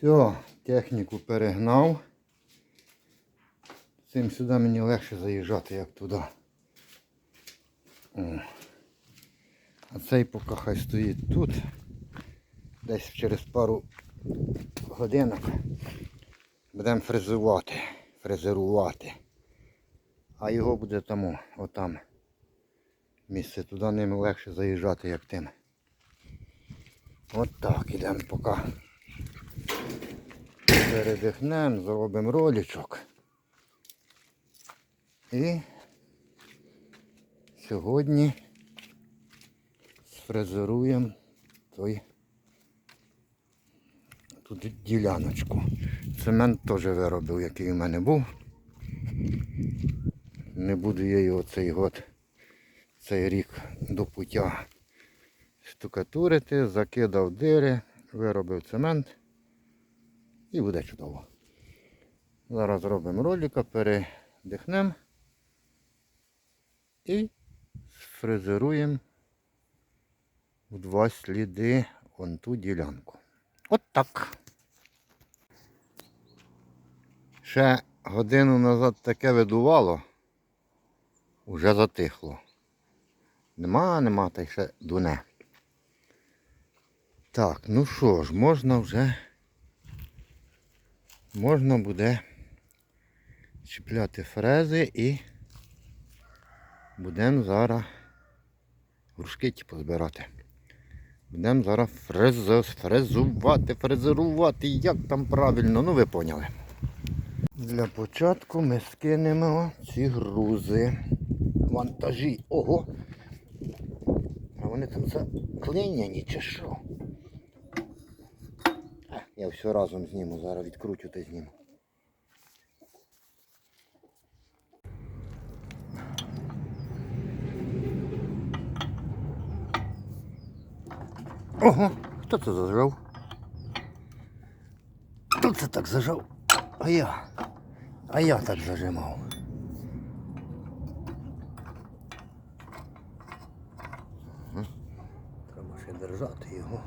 Все, техніку перегнав. Цим сюди мені легше заїжджати, як туди. О. А цей поки хай стоїть тут. Десь через пару годинок будемо фрезувати, фрезерувати. А його буде тому, отам. Місце туди ним легше заїжджати, як тим. От так, ідемо поки. Передихнемо, зробимо ролічок. І сьогодні сфрезеруємо той тут діляночку. Цемент теж виробив, який у мене був. Не буду я його цей год, цей рік до пуття штукатурити, закидав дири, виробив цемент і буде чудово. Зараз робимо ролика, передихнемо і сфрезеруємо в два сліди вон ту ділянку. От так. Ще годину назад таке видувало, уже затихло. Нема, нема, та й ще дуне. Так, ну що ж, можна вже можна буде чіпляти фрези і будемо зараз грушки ті позбирати. Будемо зараз фрез, фрезувати, фрезерувати, як там правильно, ну ви поняли. Для початку ми скинемо ці грузи. Вантажі. Ого! А вони там заклиняні чи що? Я все разом зніму, зараз відкручу та зніму. Ого, хто це зажав? Хто це так зажав? А я. А я так зажимав. Ага. Треба ще держати його.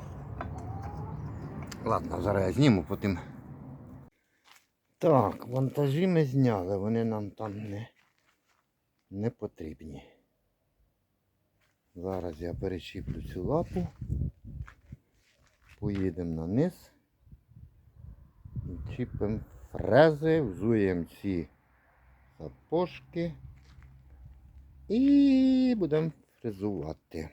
Ладно, зараз я зніму потім. Так, вантажі ми зняли, вони нам там не, не потрібні. Зараз я перечіплю цю лапу. Поїдемо на низ. Чіпимо фрези, взуємо ці сапожки і будемо фрезувати.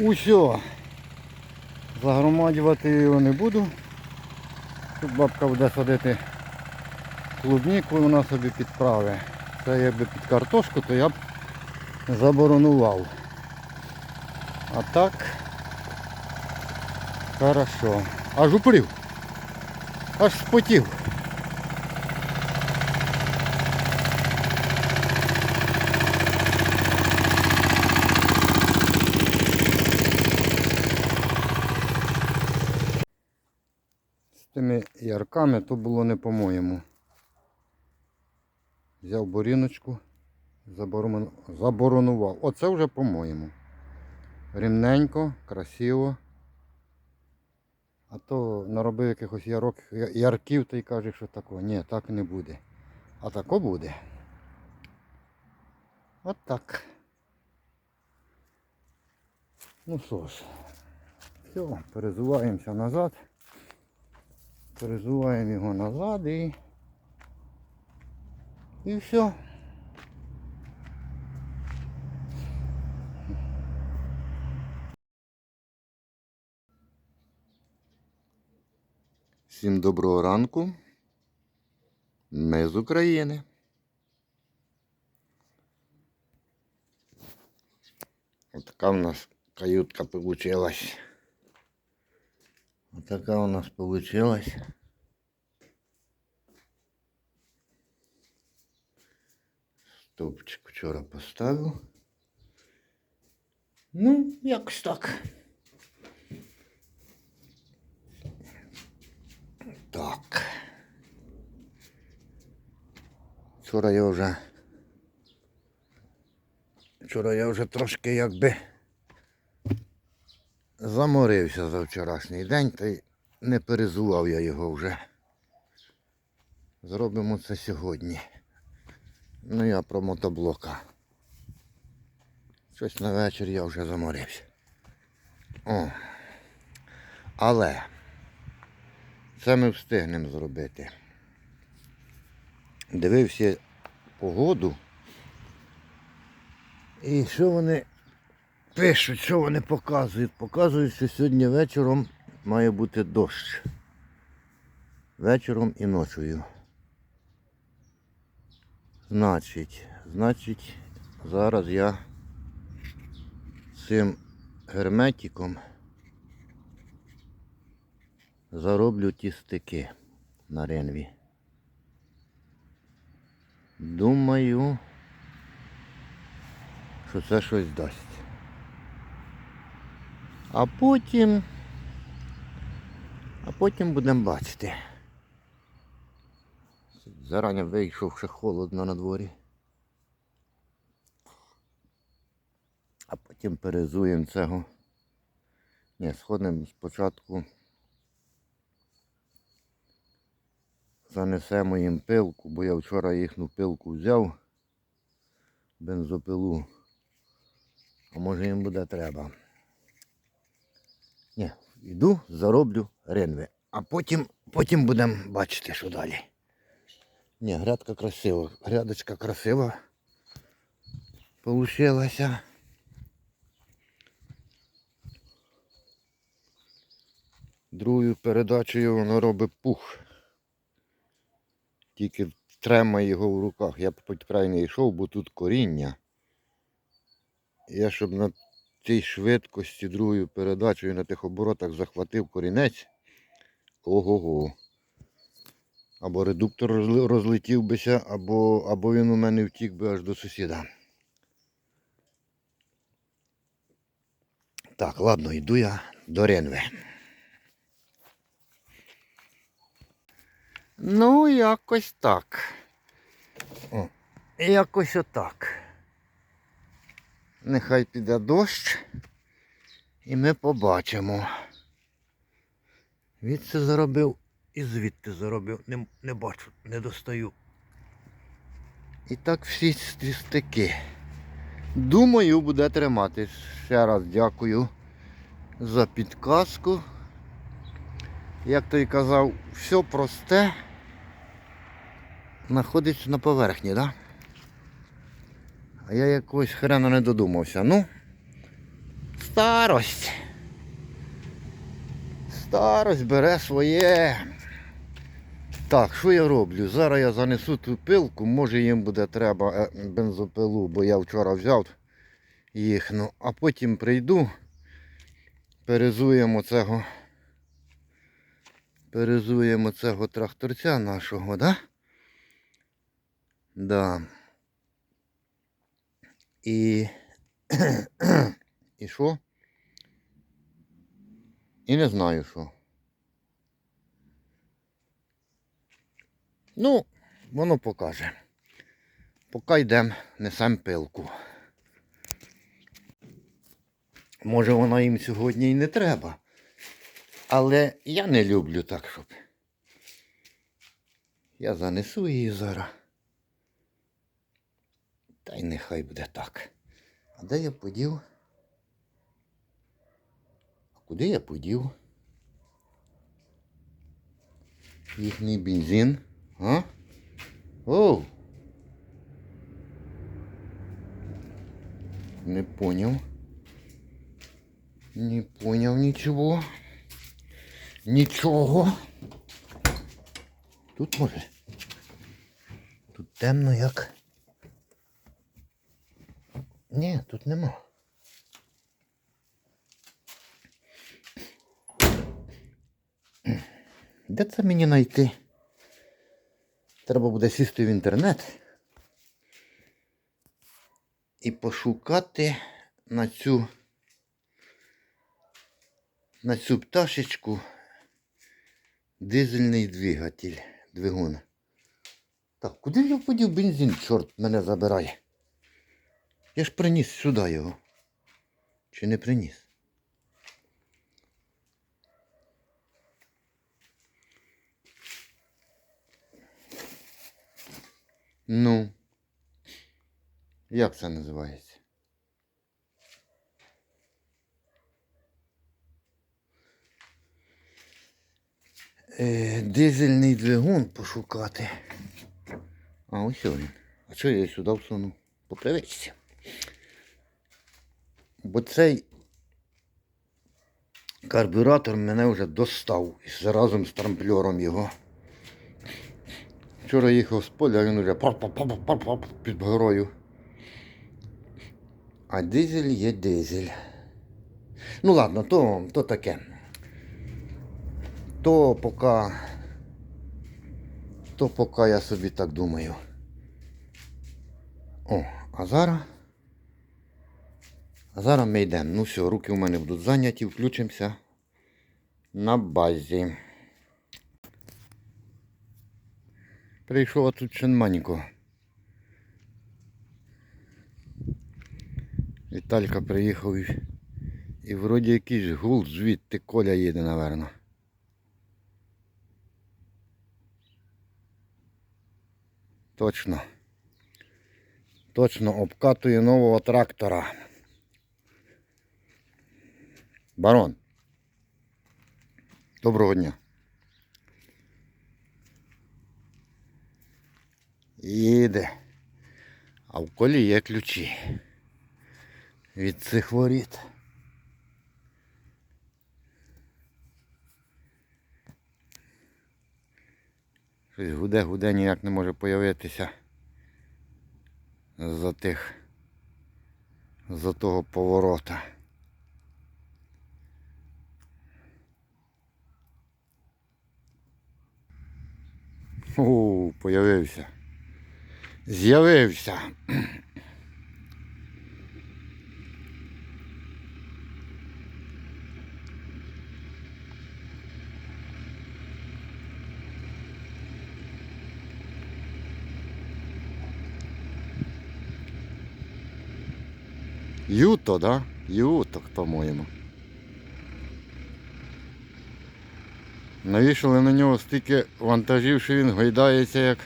Усьо. Загромадювати його не буду. Тут бабка буде садити клубніку, вона собі підправить. Це якби під картошку, то я б заборонував. А так хорошо. Аж упрів. Аж спотів. Тими ярками то було не по-моєму. Взяв боріночку, заборонував. Оце вже по-моєму. Рівненько, красиво. А то наробив якихось ярок, ярків та й каже, що такого. Ні, так не буде. А тако буде. От так. Ну що ж, все, перезуваємося назад. Перезуваємо його назад і. І все. Всім доброго ранку. Ми з України. Отака у нас каютка получилась. Отака у нас получилась. Стовпчик вчора поставив. Ну, якось так. Так. Вчора я вже. Вчора я вже трошки якби заморився за вчорашній день, та й не перезував я його вже. Зробимо це сьогодні. Ну я про мотоблока. Щось на вечір я вже заморився. О. Але це ми встигнемо зробити. Дивився погоду. І що вони пишуть, що вони показують? Показують, що сьогодні вечором має бути дощ. Вечором і ночою. Значить, значить, зараз я цим герметиком зароблю ті стики на ренві. Думаю, що це щось дасть. А потім, а потім будемо бачити. Зарані вийшов ще холодно на дворі. А потім перезуємо цього. Ні, сходимо спочатку. Занесемо їм пилку, бо я вчора їхню пилку взяв. Бензопилу. А може їм буде треба. Ні, йду, зароблю ренви. А потім, потім будемо бачити, що далі. Ні, грядка красива. Грядочка красива. Получилася. Другою передачею воно робить пух. Тільки тремає його в руках. Я б під край йшов, бо тут коріння. Я щоб на цій швидкості другою передачею на тих оборотах захватив корінець. Ого-го. Або редуктор розлетів бися, або, або він у мене втік би аж до сусіда. Так, ладно, йду я до Ренви. Ну, якось так. О, якось отак. Нехай піде дощ. І ми побачимо. Відси заробив і звідти заробив. Не, не бачу, не достаю. І так всі ці стики. Думаю, буде тримати. Ще раз дякую за підказку. Як той казав, все просте знаходиться на поверхні, так? Да? А я якогось хрена не додумався. Ну, Старость. Старость бере своє. Так, що я роблю? Зараз я занесу ту пилку, може їм буде треба е, бензопилу, бо я вчора взяв їх. Ну, а потім прийду, перезуємо цього. Перезуємо цього тракторця нашого, да? Да. І. І що? І не знаю що. Ну, воно покаже. Поки йдемо, несем пилку. Може вона їм сьогодні і не треба. Але я не люблю так, щоб. Я занесу її зараз. Та й нехай буде так. А де я подів? А куди я подів? Їхній бензин. А? Оу. Не понял. Не понял нічого. Нічого. Тут може. Тут темно як. Ні, тут нема. Де це мені знайти? Треба буде сісти в інтернет і пошукати на цю на цю пташечку дизельний двигатель, двигун. Так, куди я подів бензин, чорт мене забирає? Я ж приніс сюди його. Чи не приніс? Ну. Як це називається? Е, дизельний двигун пошукати. А ось він. А що я сюди всунув? По привичці. Бо цей карбюратор мене вже достав разом з трамплером його. Вчора їхав з поля, він вже пап-пап-пап-пап під горою. А дизель є дизель. Ну ладно, то, то таке. То поки. То поки я собі так думаю. О, а зараз. А зараз ми йдемо. Ну все, руки у мене будуть зайняті, включимося на базі. Прийшов а тут ще. Віталька приїхав і, і вроді якийсь гул звідти Коля їде, напевно. Точно. Точно обкатує нового трактора. Барон. Доброго дня. Їде. А в колі є ключі від цих воріт. Щось гуде, гуде ніяк не може появитися за тих за того поворота. О, появився. З'явився. Юто, да? Юто, по-моєму. Навішали на нього стільки вантажів, що він гойдається як.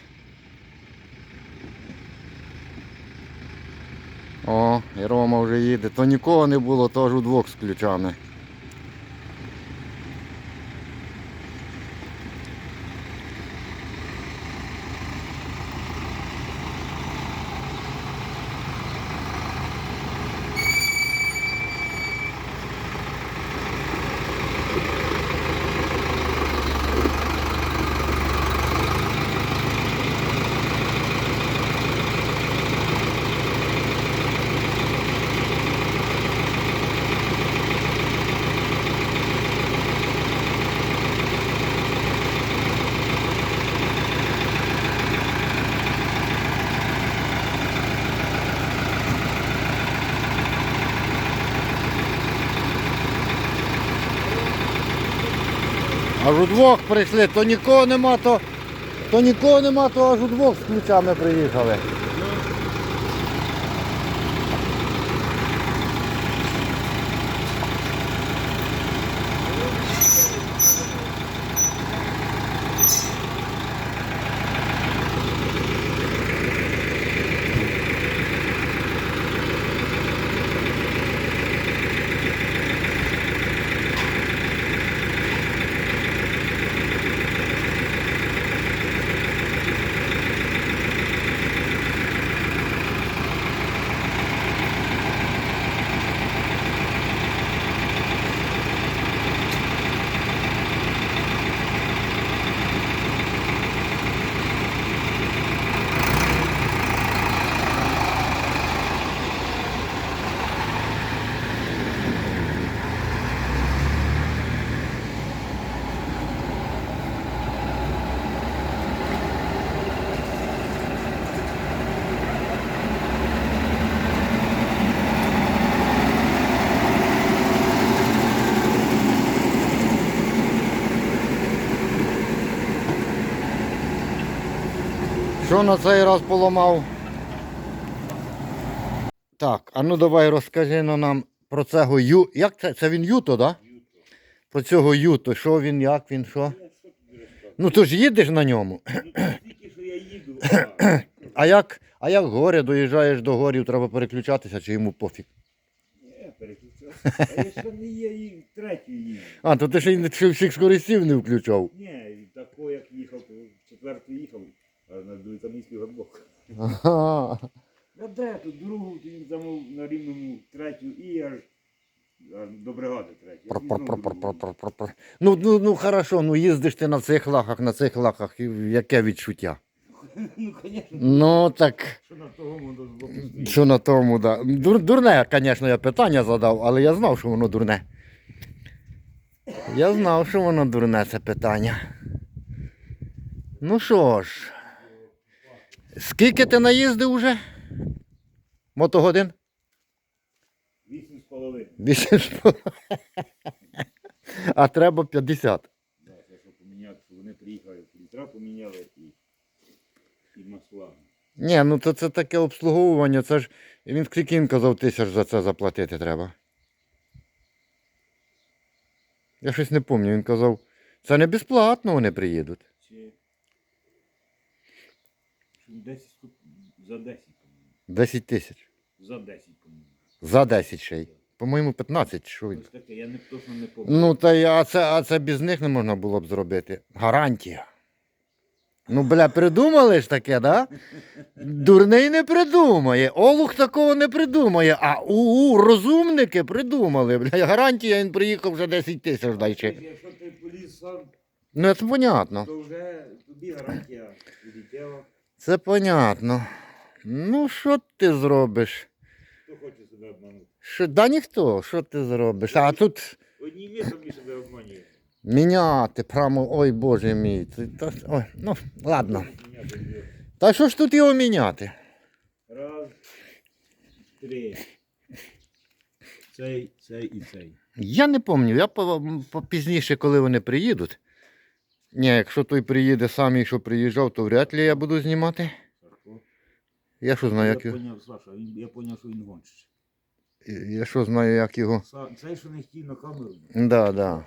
О, і Рома вже їде. То нікого не було, то аж удвох з ключами. Аж удвох прийшли, то нікого нема, то, то нікого нема, то аж удвох з ключами приїхали. Що на цей раз поламав? Так, а ну давай розкажи ну, нам про цього ю. Як це? Це він юто, так? Да? Про цього юто. Що він, як він, що? Ну то ж їдеш на ньому. А як, а як горе, доїжджаєш до горів, треба переключатися, чи йому пофіг? я переключався. А я ще не є і третю їду. А, то ти ще й всіх скоростів не включав. Ні, тако як їхав, то четверту їхав, на їздив глибоко. Ага. А де тут другу він замов на рівному третю і аж, до бригади третю. Я пізнав другу. Пр-пр-пр-пр-пр-пр. Ну, ну, ну хорошо, ну їздиш ти на цих лахах, на цих лахах, і яке відчуття? Ну, звісно, Ну так. що на того воно з боку стоїть. Що на тому, да. Дур, дурне, звісно, я питання задав, але я знав, що воно дурне. Я знав, що воно дурне, це питання. Ну що ж, скільки ти наїздив уже? Мотогодин? Вісім з половиною. Вісім з половиною. А треба 50. Да, це що поміняти, що вони приїхали, фільтра поміняли і, і масла. Ні, ну то це таке обслуговування, це ж він скільки він казав тисяч за це заплатити треба. Я щось не пам'ятаю, він казав, це не безплатно вони приїдуть. Чи... Що 10 штук за 10, по-моєму. 10 тисяч. За 10, по-моєму. За 10 ще й. По-моєму, 15, що він. Ось таке, я не, точно не пам'ятаю. Ну, та й, а це, а це без них не можна було б зробити. Гарантія. Ну, бля, придумали ж таке, да? Дурний не придумає. Олух такого не придумає. А у, розумники придумали. Бля, гарантія, він приїхав вже 10 тисяч дайче. Якщо ти поліз сам, Ну, це понятно. то вже тобі гарантія відлетіла. Це понятно. Ну, що ти зробиш? Хто хоче себе обманути? Що, да ніхто, що ти зробиш? А тут Одні є самі себе обманює. міняти прямо, ой Боже мій. Це- та- ой, ну, ладно. Міняти. Та що ж тут його міняти? Раз, три. Цей, цей і цей. Я не пам'ятаю, я по- по- пізніше, коли вони приїдуть. Ні, якщо той приїде самий, що приїжджав, то вряд ли я буду знімати. Я що знаю, як я його. поняв, Саша, він, я поняв, що він гонщик. Я що знаю, як його. Са- Цей, що не хотів на камеру. Да, да.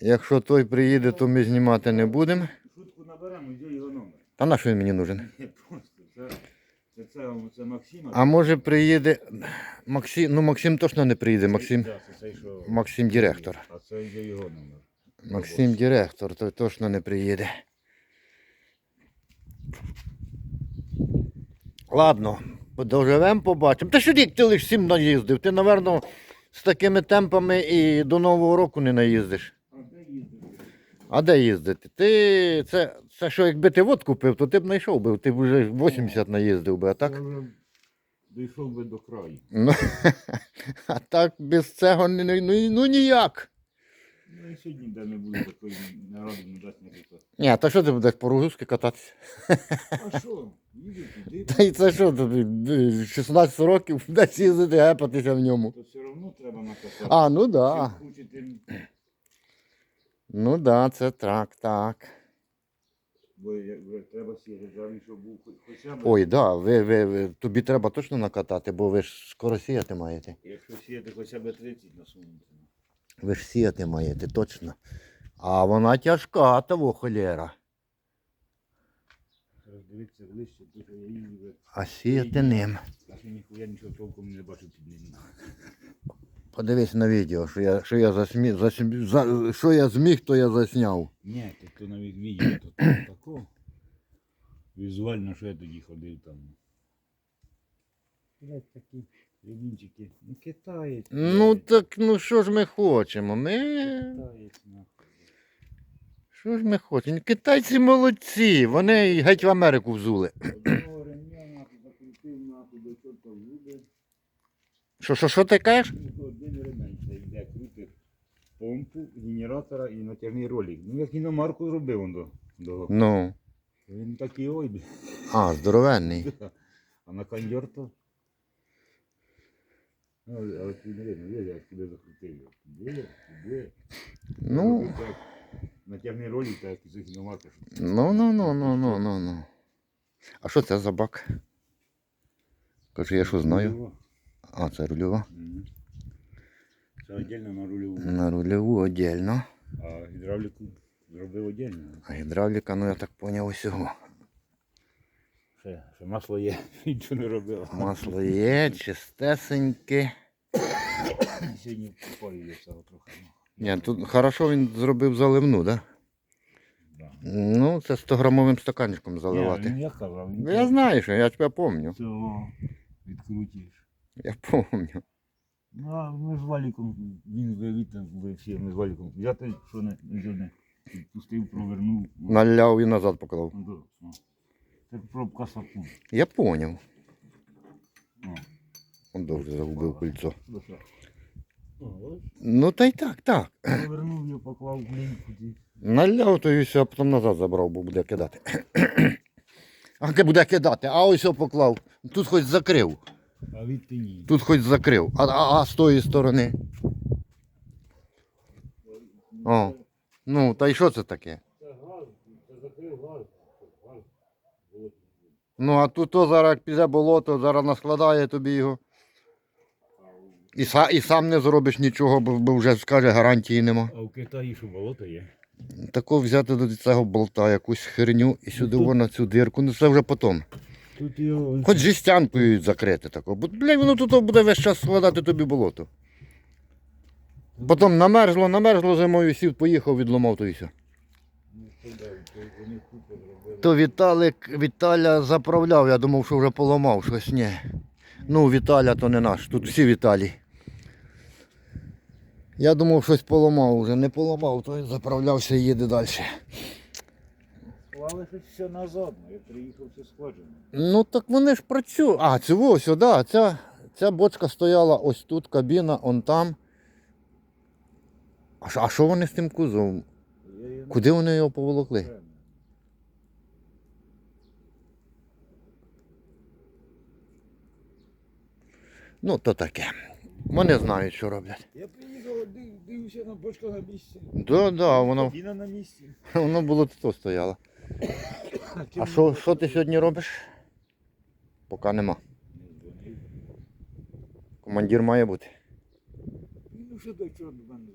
Якщо той приїде, то ми знімати не будемо. Шутку наберемо, де його номер. Та на що він мені нужен? Просто. Це, це, це, це Максима. А може приїде. Максим, ну Максим точно не приїде. Максим, Да, це цей, що... Максим директор. А це йде його номер. Максим директор, той точно не приїде. Ладно, доживемо, побачимо. Та що рік ти лише сім наїздив. Ти, напевно, з такими темпами і до Нового року не наїздиш. А де їздити? А де їздити? Ти це, це що, якби ти водку пив, то ти б знайшов би. Ти б вже 80 наїздив би, а так? Я Дійшов би до краю. Ну, а так без цього не- не- ну, ну ніяк. Ну і сьогодні де не буде такої наради, не дасть ніхто. Ні, та що ти будеш по Рогузки кататися? А що? Їду туди, Та й це що тобі? 16 років десь їздити, гепатися в ньому. то все одно треба накопати. А, ну да. Чим круче, тим Ну так, да, це так, так. Бо як вже треба сіяти, зараз щоб був хоч- хоча б. Ой, да, ви, ви, ви, тобі треба точно накатати, бо ви ж скоро сіяти маєте. Якщо сіяти хоча б 30 на сонці. Ви ж сіяти маєте, точно. А вона тяжка, того холєра. Дивитися ближче, дуже я її вже. А сіяти ним. Я ніхуя нічого толком не бачу під ним. Подивись на відео, що я, що я, засмі, засмі, за, що я зміг, то я засняв. Ні, то, то навіть відео, то тако. Візуально, що я тоді ходив там. Блять, такі ремінчики. Ну, китаєць. Ну так, ну що ж ми хочемо? Ми. Китаєць, нахуй. Що ж ми хочемо? Китайці молодці, вони й геть в Америку взули. Одного ремня нахуй закрутив нахуй до чорта в зуби. Що, що, що ти кажеш? Ну, один ремень це йде, крутить помпу, генератора і натяжний ролик. Ну як іномарку зробив он до. до. Ну. Він такий ой, блядь. А, здоровенний. А на кондьор то. Ну, а от він видно, є, як куди закрутив. його. Туди, туди. Ну, Так, Натяжний ролик, так як з іномарка. що ну, ну, ну, ну, ну, ну, ну. А що це за бак? Каже, я що знаю. Рульова. А, це рульова. Мгм. Це віддільно на рульову. На рульову отдельно. А гідравліку зробив віддільно. А гідравліка, ну я так поняв усього. Ще, ще масло є, нічого не робив. Масло є, чистесеньке. Сьогодні я цього трохи. ну. Ні, тут хорошо він зробив заливну, да? Да. Ну, це 100 грамовим стаканчиком заливати. він я казав, він Я знаю, що я тебе пам'ятаю. цього відкрутиш. Я пам'ятаю. Ну, а ми з валіком, він вивів там, ви всі, ми з валіком. Я те, що не, не, не пустив, провернув. Ну, Наляв і назад поклав. ну, да, ну. Це пробка сапун. Я поняв. Ну, Он довже загубив кольцо. ось. Ну та й так, так. Провернув його, поклав в. Наляв то і все, а потім назад забрав, бо буде кидати. А де буде кидати? А ось о поклав. Тут хоч закрив. А від ні. Тут хоч закрив. А, а, а з тої сторони. О. Ну, та й що це таке? Це газ, це закрив газ. Газ. Було. Ну, а тут то зараз як піде болото, зараз наскладає тобі його. І, са, і сам не зробиш нічого, бо, бо вже скаже гарантії нема. А в Китаї що болото є? Тако взяти до цього болта якусь херню і сюди тут- вона цю дирку, ну це вже потім. Тут його... Хоч жестянкою закрити тако. Бо, блядь, воно тут буде весь час складати тобі болото. Потім намерзло, намерзло зимою, сів, поїхав, відломав то і все. То Віталик, Віталя заправляв, я думав, що вже поламав щось. Ні. Ну, Віталя то не наш, тут всі Віталі. Я думав, щось поламав вже, не поламав, то заправлявся і їде далі. Склали щось все назад, я приїхав все складено. Ну так вони ж працюють. А, цього сюди. Ця, ця бочка стояла ось тут, кабіна, он там. А що, вони з тим кузовом? Куди вони його поволокли? знаю. Ну, то таке. Вони знають, що роблять. Я приїхав, дивився на бочка на місці. Да, да, воно, Діна на місці. воно було тут стояло. А що, що ти сьогодні робиш? Поки нема. Не. Командир має бути. Ну що до чого до мене?